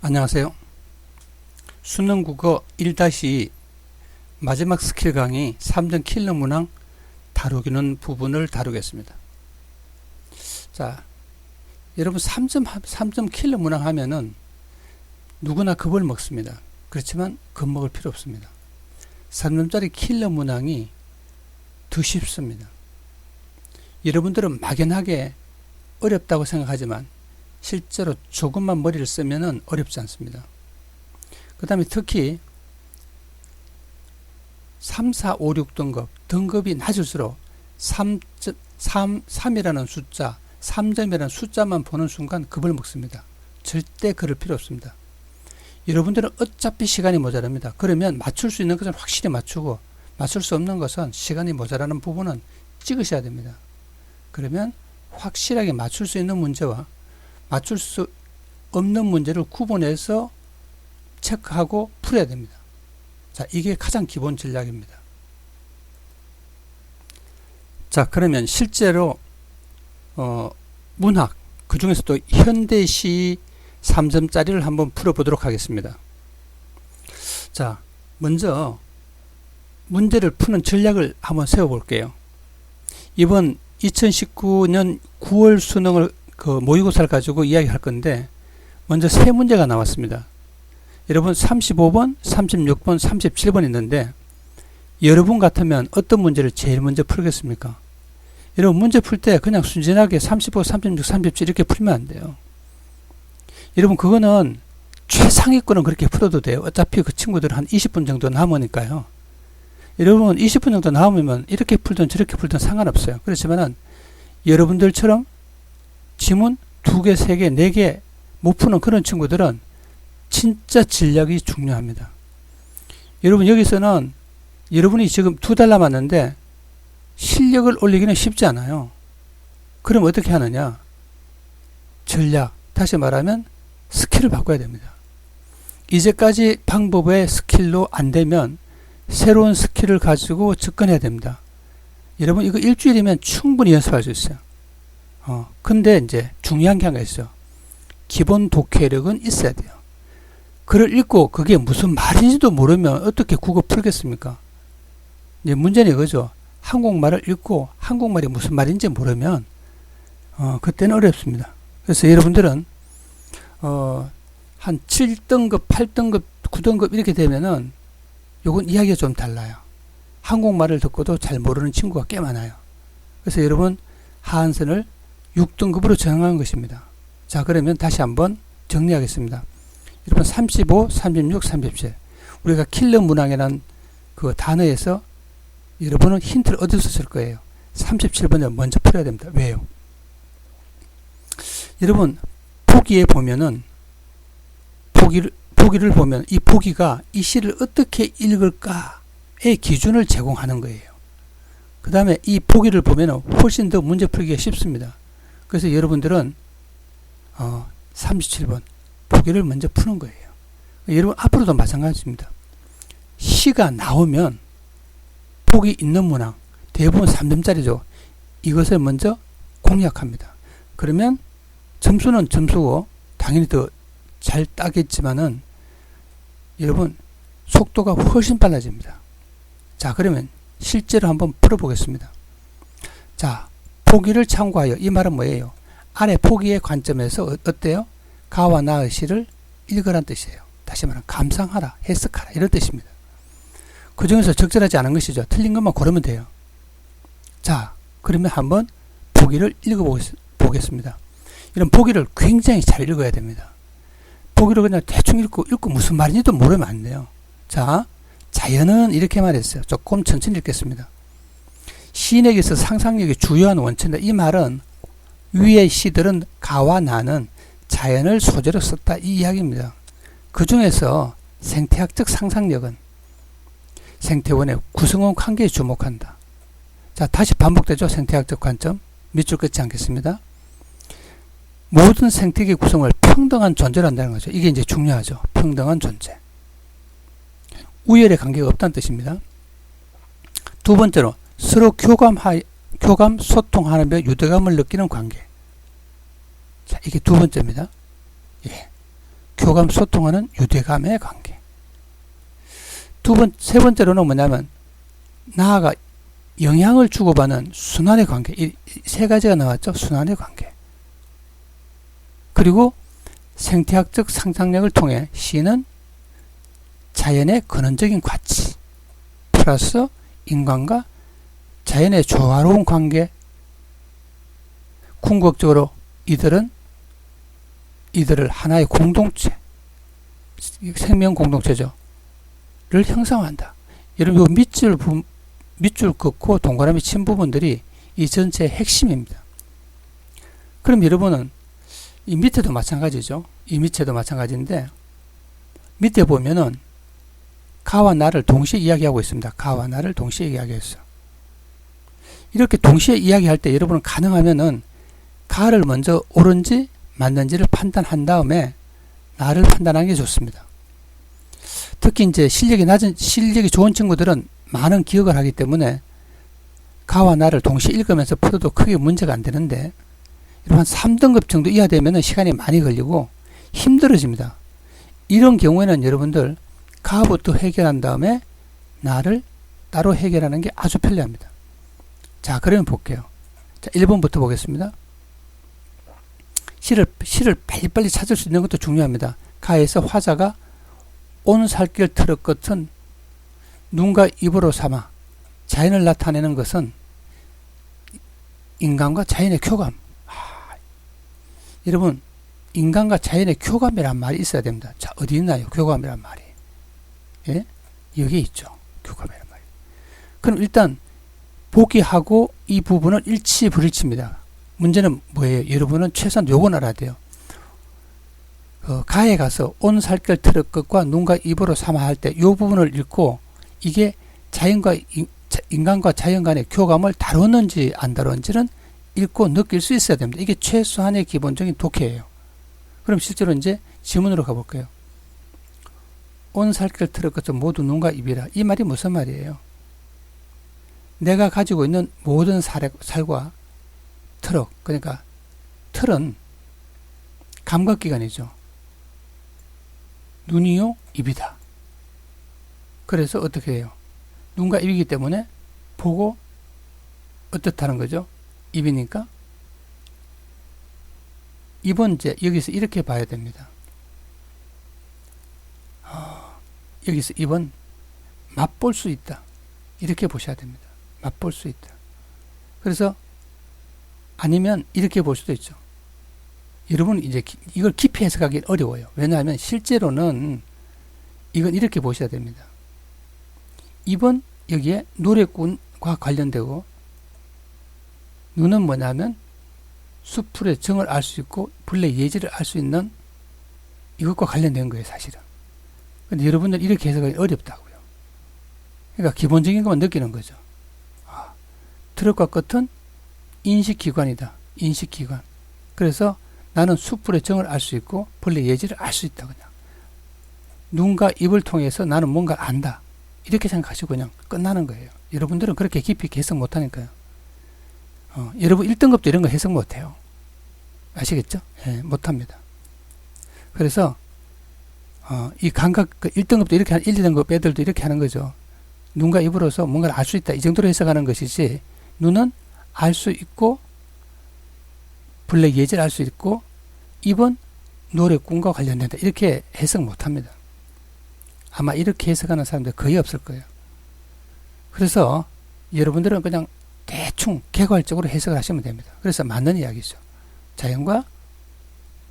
안녕하세요. 수능 국어 1-2 마지막 스킬 강의 3점 킬러 문항 다루기는 부분을 다루겠습니다. 자, 여러분 3점, 3점 킬러 문항 하면은 누구나 겁을 먹습니다. 그렇지만 겁먹을 필요 없습니다. 3점짜리 킬러 문항이 더 쉽습니다. 여러분들은 막연하게 어렵다고 생각하지만 실제로 조금만 머리를 쓰면 어렵지 않습니다. 그 다음에 특히 3, 4, 5, 6 등급, 등급이 낮을수록 3, 3, 3이라는 숫자, 3점이라는 숫자만 보는 순간 겁을 먹습니다. 절대 그럴 필요 없습니다. 여러분들은 어차피 시간이 모자랍니다. 그러면 맞출 수 있는 것은 확실히 맞추고 맞출 수 없는 것은 시간이 모자라는 부분은 찍으셔야 됩니다. 그러면 확실하게 맞출 수 있는 문제와 맞출 수 없는 문제를 구분해서 체크하고 풀어야 됩니다. 자, 이게 가장 기본 전략입니다. 자, 그러면 실제로 어, 문학 그 중에서도 현대시 3점짜리를 한번 풀어보도록 하겠습니다. 자, 먼저 문제를 푸는 전략을 한번 세워볼게요. 이번 2019년 9월 수능을 그 모의고사를 가지고 이야기할 건데 먼저 세 문제가 나왔습니다. 여러분 35번, 36번, 37번 있는데 여러분 같으면 어떤 문제를 제일 먼저 풀겠습니까? 여러분 문제 풀 때 그냥 순진하게 35, 36, 37 이렇게 풀면 안 돼요. 여러분 그거는 최상위권은 그렇게 풀어도 돼요. 어차피 그 친구들은 한 20분 정도 남으니까요. 여러분 20분 정도 남으면 이렇게 풀든 저렇게 풀든 상관없어요. 그렇지만은 여러분들처럼 지문 두 개, 세 개, 네 개 못 푸는 그런 친구들은 진짜 전략이 중요합니다. 여러분 여기서는 여러분이 지금 두 달 남았는데 실력을 올리기는 쉽지 않아요. 그럼 어떻게 하느냐? 전략, 다시 말하면 스킬을 바꿔야 됩니다. 이제까지 방법의 스킬로 안 되면 새로운 스킬을 가지고 접근해야 됩니다. 여러분 이거 일주일이면 충분히 연습할 수 있어요. 어, 근데 이제 중요한 게 하나 있어요. 기본 독해력은 있어야 돼요. 글을 읽고 그게 무슨 말인지도 모르면 어떻게 국어 풀겠습니까? 이제 문제는 이거죠. 한국말을 읽고 한국말이 무슨 말인지 모르면 어, 그때는 어렵습니다. 그래서 여러분들은 어, 한 7등급, 8등급, 9등급 이렇게 되면은 요건 이야기가 좀 달라요. 한국말을 듣고도 잘 모르는 친구가 꽤 많아요. 그래서 여러분 하한선을 6등급으로 정한 것입니다. 자, 그러면 다시 한번 정리하겠습니다. 여러분 35, 36, 37. 우리가 킬러 문항이라는 그 단어에서 여러분은 힌트를 얻을 수 있을 거예요. 37번을 먼저 풀어야 됩니다. 왜요? 여러분 보기에 보면은 보기를 보기를 보면 이 보기가 이 시를 어떻게 읽을까의 기준을 제공하는 거예요. 그 다음에 이 보기를 보면 훨씬 더 문제 풀기가 쉽습니다. 그래서 여러분들은 어, 37번 보기를 먼저 푸는 거예요. 여러분 앞으로도 마찬가지입니다. 시가 나오면 보기 있는 문항 대부분 3점짜리죠. 이것을 먼저 공략합니다. 그러면 점수는 점수고 당연히 더 잘 따겠지만은 여러분 속도가 훨씬 빨라집니다. 자 그러면 실제로 한번 풀어보겠습니다. 자 포기를 참고하여 이 말은 뭐예요? 아래 포기의 관점에서 어, 어때요? 가와 나의 시를 읽으란 뜻이에요. 다시 말하면 감상하라, 해석하라 이런 뜻입니다. 그 중에서 적절하지 않은 것이죠. 틀린 것만 고르면 돼요. 자 그러면 한번 보기를 읽어보겠습니다. 이런 보기를 굉장히 잘 읽어야 됩니다. 보기를 그냥 대충 읽고, 읽고 무슨 말인지도 모르면 안 돼요. 자, 자연은 이렇게 말했어요. 조금 천천히 읽겠습니다. 시인에게서 상상력이 주요한 원천이다. 이 말은 위의 시들은 가와 나는 자연을 소재로 썼다. 이 이야기입니다. 그 중에서 생태학적 상상력은 생태원의 구성원 관계에 주목한다. 자, 다시 반복되죠. 생태학적 관점. 밑줄 긋지 않겠습니다. 모든 생태계 구성을 평등한 존재로 한다는 거죠. 이게 이제 중요하죠. 평등한 존재. 우열의 관계가 없다는 뜻입니다. 두 번째로 서로 교감하, 교감, 소통하며 유대감을 느끼는 관계. 자, 이게 두 번째입니다. 예. 교감 소통하는 유대감의 관계. 두 번, 세 번째로는 뭐냐면 나아가 영향을 주고받는 순환의 관계. 이 세 가지가 나왔죠. 순환의 관계. 그리고 생태학적 상상력을 통해 시는 자연의 근원적인 가치 플러스 인간과 자연의 조화로운 관계 궁극적으로 이들은 이들을 하나의 공동체 생명 공동체죠. 를 형성한다. 여러분 이 밑줄 부, 밑줄 긋고 동그라미 친 부분들이 이 전체의 핵심입니다. 그럼 여러분은 이 밑에도 마찬가지죠. 이 밑에도 마찬가지인데 밑에 보면은 가와 나를 동시에 이야기하고 있습니다. 가와 나를 동시에 이야기했어. 이렇게 동시에 이야기할 때 여러분은 가능하면은 가를 먼저 옳은지 맞는지를 판단한 다음에 나를 판단하는 게 좋습니다. 특히 이제 실력이 낮은 실력이 좋은 친구들은 많은 기억을 하기 때문에 가와 나를 동시에 읽으면서 풀어도 크게 문제가 안 되는데 한 3등급 정도 이하 되면 시간이 많이 걸리고 힘들어집니다. 이런 경우에는 여러분들 가부터 해결한 다음에 나를 따로 해결하는 게 아주 편리합니다. 자, 그러면 볼게요. 자, 1번부터 보겠습니다. 실을, 실을 빨리빨리 찾을 수 있는 것도 중요합니다. 가에서 화자가 온 살길 트럭 끝은 눈과 입으로 삼아 자연을 나타내는 것은 인간과 자연의 교감. 아, 여러분, 인간과 자연의 교감이란 말이 있어야 됩니다. 자, 어디 있나요? 교감이란 말이. 예? 여기 있죠. 교감이란 말이. 그럼 일단 보기하고 이 부분은 일치 불일치입니다. 문제는 뭐예요? 여러분은 최소한 요건 알아야 돼요. 어, 가에 가서 온 살결 트럭 끝과 눈과 입으로 삼아 할 때 이 부분을 읽고 이게 자연과 인간과 자연 간의 교감을 다루는지 안 다루는지는 읽고 느낄 수 있어야 됩니다. 이게 최소한의 기본적인 독해예요. 그럼 실제로 이제 지문으로 가볼까요? 온 살결 트럭 끝은 모두 눈과 입이라. 이 말이 무슨 말이에요? 내가 가지고 있는 모든 살, 살과 트럭, 그러니까 틀은 감각기관이죠. 눈이요, 입이다. 그래서 어떻게 해요? 눈과 입이기 때문에 보고 어떻다는 거죠? 입이니까. 입은 이제 여기서 이렇게 봐야 됩니다. 어, 여기서 입은 맛볼 수 있다. 이렇게 보셔야 됩니다. 맛볼 수 있다. 그래서 아니면 이렇게 볼 수도 있죠. 여러분 이제 이걸 깊이 해석하기 어려워요. 왜냐하면 실제로는 이건 이렇게 보셔야 됩니다. 2번 여기에 노래꾼과 관련되고 눈은 뭐냐면 수풀의 정을 알 수 있고 불의 예지를 알 수 있는 이것과 관련된 거예요 사실은. 근데 여러분들 이렇게 해석하기 어렵다고요. 그러니까 기본적인 것만 느끼는 거죠. 아, 트럭과 끝은 인식기관이다. 인식기관. 그래서 나는 숯불의 정을 알 수 있고 벌레 예지를 알 수 있다. 그냥. 눈과 입을 통해서 나는 뭔가를 안다. 이렇게 생각하시고 그냥 끝나는 거예요. 여러분들은 그렇게 깊이 해석 못하니까요. 어, 여러분 1등급도 이런 거 해석 못해요. 아시겠죠? 예, 못합니다. 그래서 어, 이 감각, 그 1등급도 이렇게, 1, 2등급 애들도 이렇게 하는 거죠. 눈과 입으로서 뭔가를 알 수 있다. 이 정도로 해석하는 것이지, 눈은 알 수 있고, 블랙 예제를 알수 있고, 입은 노래꾼과 관련된다. 이렇게 해석 못 합니다. 아마 이렇게 해석하는 사람들 거의 없을 거예요. 그래서 여러분들은 그냥 대충 개괄적으로 해석을 하시면 됩니다. 그래서 맞는 이야기죠. 자연과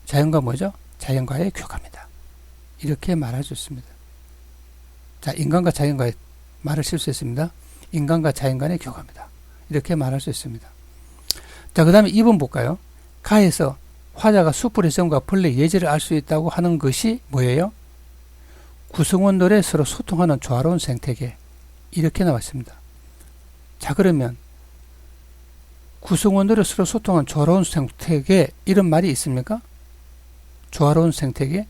자연과 뭐죠? 자연과의 교감이다. 이렇게 말할 수 있습니다. 자, 인간과 자연과의 말을 실수했습니다. 인간과 자연 간의 교감이다. 이렇게 말할 수 있습니다. 자, 그 다음에 2번 볼까요? 가에서 화자가 숯불의 점과 벌레 예제를 알 수 있다고 하는 것이 뭐예요? 구성원들의 서로 소통하는 조화로운 생태계. 이렇게 나왔습니다. 자, 그러면 구성원들의 서로 소통하는 조화로운 생태계 이런 말이 있습니까? 조화로운 생태계?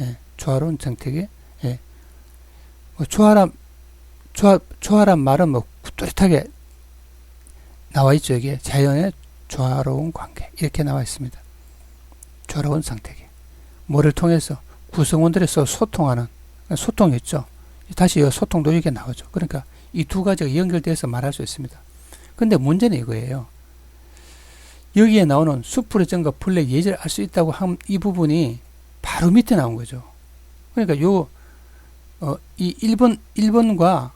예, 조화로운 생태계? 예. 뭐 조화란, 조화, 조화란 말은 뭐 뚜렷하게 나와 있죠. 여기에 자연의 조화로운 관계. 이렇게 나와 있습니다. 조화로운 상태계. 뭐를 통해서? 구성원들에서 소통하는 소통했죠. 다시 이 소통도 이게 나오죠. 그러니까 이 두 가지가 연결돼서 말할 수 있습니다. 근데 문제는 이거예요. 여기에 나오는 수풀의 점과 플레 예제를 알 수 있다고 한 이 부분이 바로 밑에 나온 거죠. 그러니까 요, 어, 이 1번, 1번과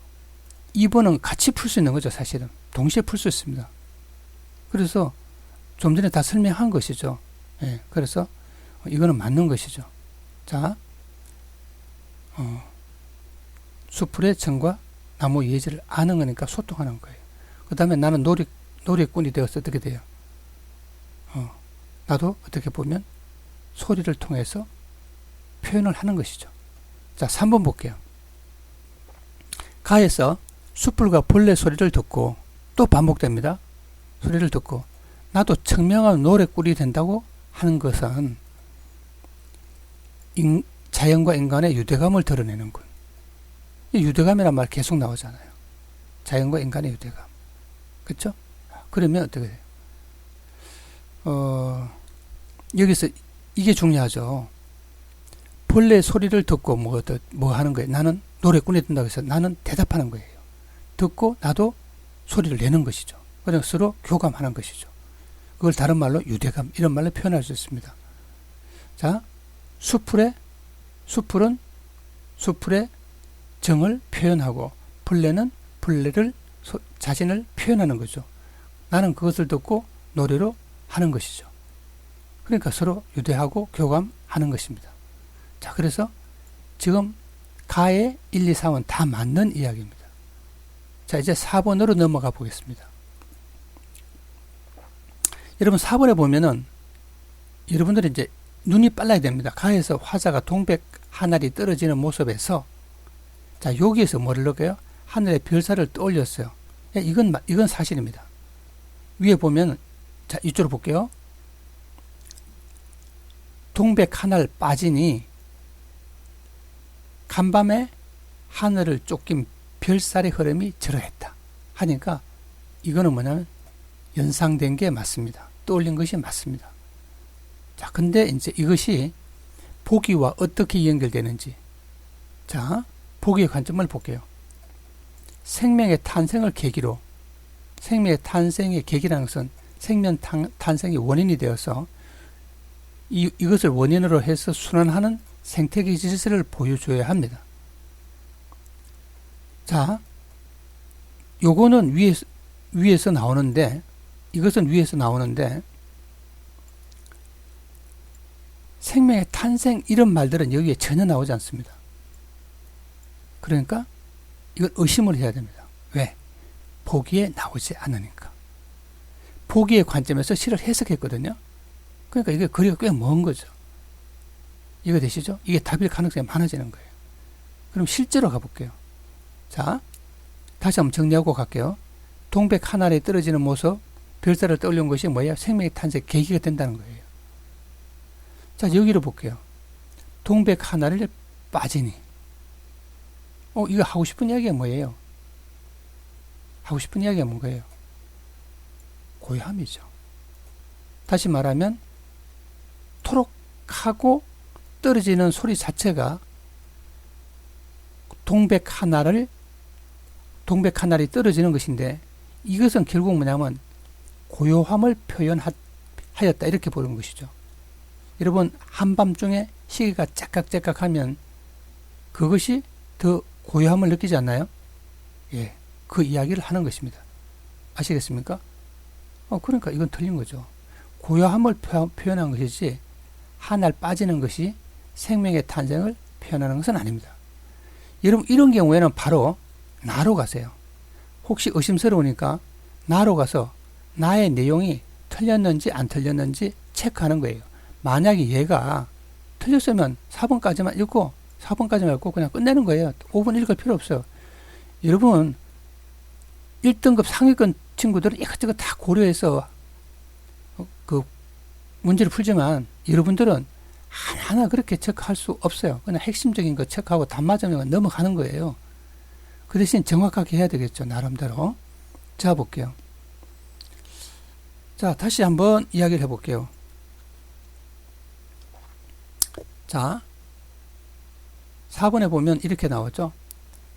2번은 같이 풀 수 있는 거죠, 사실은. 동시에 풀 수 있습니다. 그래서 좀 전에 다 설명한 것이죠. 예, 그래서 이거는 맞는 것이죠. 자, 어, 수풀의 청과 나무 예제를 아는 거니까 소통하는 거예요. 그 다음에 나는 노력, 노력꾼이 되어서 어떻게 돼요? 어, 나도 어떻게 보면 소리를 통해서 표현을 하는 것이죠. 자, 3번 볼게요. 가에서 숯불과 벌레 소리를 듣고 또 반복됩니다. 소리를 듣고 나도 청명한 노래꾼이 된다고 하는 것은 인, 자연과 인간의 유대감을 드러내는군. 이 유대감이란 말 계속 나오잖아요. 자연과 인간의 유대감. 그쵸? 그러면 어떻게 돼요? 어, 여기서 이게 중요하죠. 벌레 소리를 듣고 뭐, 뭐 하는 거예요? 나는 노래꾼이 된다고 해서 나는 대답하는 거예요. 듣고 나도 소리를 내는 것이죠. 그냥 서로 교감하는 것이죠. 그걸 다른 말로 유대감, 이런 말로 표현할 수 있습니다. 자, 수풀의, 수풀은 수풀의 정을 표현하고, 벌레는 벌레를, 소- 자신을 표현하는 거죠. 나는 그것을 듣고 노래로 하는 것이죠. 그러니까 서로 유대하고 교감하는 것입니다. 자, 그래서 지금 가의 1, 2, 3은 다 맞는 이야기입니다. 자, 이제 4번으로 넘어가 보겠습니다. 여러분 4번에 보면은 여러분들이 이제 눈이 빨라야 됩니다. 가에서 화자가 동백 하늘이 떨어지는 모습에서 자, 여기에서 뭐를 넣어요? 하늘의 별사를 떠올렸어요. 야, 이건 마- 이건 사실입니다. 위에 보면 자, 이쪽으로 볼게요. 동백 하늘 빠지니 간밤에 하늘을 쫓긴 별살의 흐름이 저러했다. 하니까 이거는 뭐냐면 연상된 게 맞습니다. 떠올린 것이 맞습니다. 자, 근데 이제 이것이 보기와 어떻게 연결되는지. 자, 보기의 관점을 볼게요. 생명의 탄생을 계기로, 생명의 탄생의 계기라는 것은 생명 탄, 탄생의 원인이 되어서 이, 이것을 원인으로 해서 순환하는 생태계 질서를 보여줘야 합니다. 자, 요거는 위에서, 위에서 나오는데, 이것은 위에서 나오는데, 생명의 탄생 이런 말들은 여기에 전혀 나오지 않습니다. 그러니까 이걸 의심을 해야 됩니다. 왜? 보기에 나오지 않으니까. 보기의 관점에서 시를 해석했거든요. 그러니까 이게 거리가 꽤 먼 거죠. 이거 되시죠? 이게 답일 가능성이 많아지는 거예요. 그럼 실제로 가볼게요. 자, 다시 한번 정리하고 갈게요. 동백 하늘에 떨어지는 모습, 별사를 떠올린 것이 뭐예요? 생명의 탄생 계기가 된다는 거예요. 자, 여기로 볼게요. 동백 하늘을 빠지니. 어, 이거 하고 싶은 이야기가 뭐예요? 하고 싶은 이야기가 뭔가요? 고요함이죠. 다시 말하면, 토록 하고 떨어지는 소리 자체가 동백 하나를 동백 하나리 떨어지는 것인데 이것은 결국 뭐냐면 고요함을 표현하였다 이렇게 보는 것이죠. 여러분 한밤중에 시계가 째깍째깍하면 그것이 더 고요함을 느끼지 않나요? 예, 그 이야기를 하는 것입니다. 아시겠습니까? 어, 그러니까 이건 틀린 거죠. 고요함을 표, 표현한 것이지 하늘 빠지는 것이 생명의 탄생을 표현하는 것은 아닙니다. 여러분 이런 경우에는 바로 나로 가세요. 혹시 의심스러우니까 나로 가서 나의 내용이 틀렸는지 안 틀렸는지 체크하는 거예요. 만약에 얘가 틀렸으면 4번까지만 읽고 4번까지만 읽고 그냥 끝내는 거예요. 5번 읽을 필요 없어요. 여러분 1등급 상위권 친구들은 이것저것 다 고려해서 그 문제를 풀지만 여러분들은 하나하나 그렇게 체크할 수 없어요. 그냥 핵심적인 거 체크하고 단마점에 넘어가는 거예요. 그 대신 정확하게 해야 되겠죠. 나름대로. 자, 볼게요. 자, 다시 한번 이야기를 해볼게요. 자, 4번에 보면 이렇게 나오죠.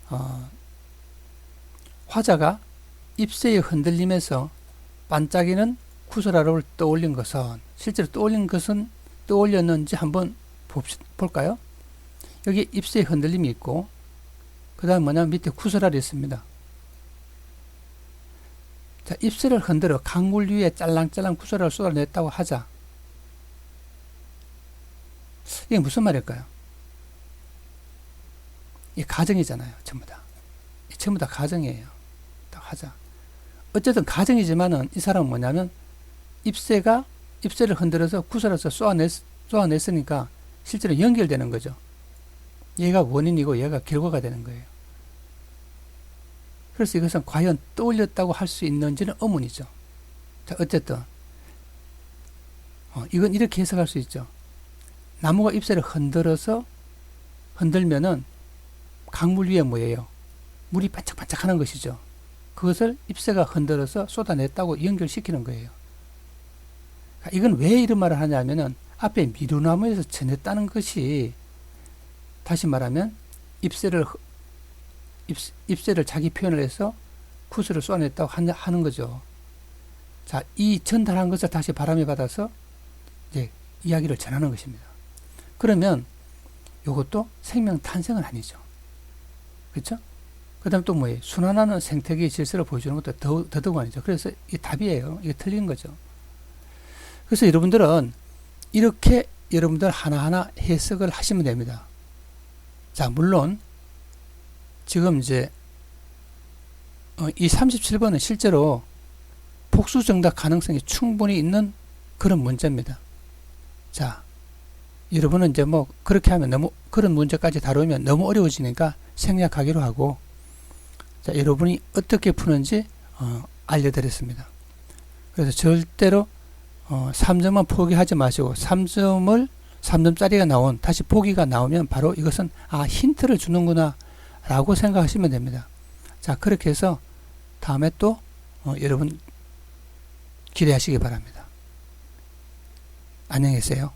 어, 화자가 입새의 흔들림에서 반짝이는 구슬하루를 떠올린 것은 실제로 떠올린 것은 떠올렸는지 한번 봅시, 볼까요? 여기 입새의 흔들림이 있고 그 다음 뭐냐면 밑에 구슬알이 있습니다. 자, 입새를 흔들어 강물 위에 짤랑짤랑 구슬알을 쏟아냈다고 하자. 이게 무슨 말일까요? 이 가정이잖아요. 전부 다. 이 전부 다 가정이에요. 딱 하자. 어쨌든 가정이지만은 이 사람은 뭐냐면 입새가 입새를 흔들어서 구슬에서 쏘아냈, 쏘아냈으니까 실제로 연결되는 거죠. 얘가 원인이고 얘가 결과가 되는 거예요. 그래서 이것은 과연 떠올렸다고 할 수 있는지는 의문이죠. 자, 어쨌든 어, 이건 이렇게 해석할 수 있죠. 나무가 잎새를 흔들어서 흔들면은 강물 위에 뭐예요? 물이 반짝반짝 하는 것이죠. 그것을 잎새가 흔들어서 쏟아냈다고 연결시키는 거예요. 이건 왜 이런 말을 하냐면은 앞에 미루나무에서 전했다는 것이 다시 말하면 잎새를 잎, 잎새를 자기 표현을 해서 구슬을 쏘아냈다고 하는, 거죠. 자, 이 전달한 것을 다시 바람에 받아서 이제 이야기를 전하는 것입니다. 그러면 이것도 생명 탄생은 아니죠. 그렇죠? 그 다음 또 뭐예요? 순환하는 생태계의 질서를 보여주는 것도 더, 더더욱 아니죠. 그래서 이게 답이에요. 이게 틀린 거죠. 그래서 여러분들은 이렇게 여러분들 하나하나 해석을 하시면 됩니다. 자, 물론 지금 이제 어, 이 37번은 실제로 복수 정답 가능성이 충분히 있는 그런 문제입니다. 자, 여러분은 이제 뭐 그렇게 하면 너무 그런 문제까지 다루면 너무 어려워지니까 생략하기로 하고 자, 여러분이 어떻게 푸는지 어, 알려드렸습니다. 그래서 절대로 어, 3점만 포기하지 마시고 3점을 3점짜리가 나온 다시 보기가 나오면 바로 이것은 아 힌트를 주는구나 라고 생각하시면 됩니다. 자 그렇게 해서 다음에 또 어, 여러분 기대하시기 바랍니다. 안녕히 계세요.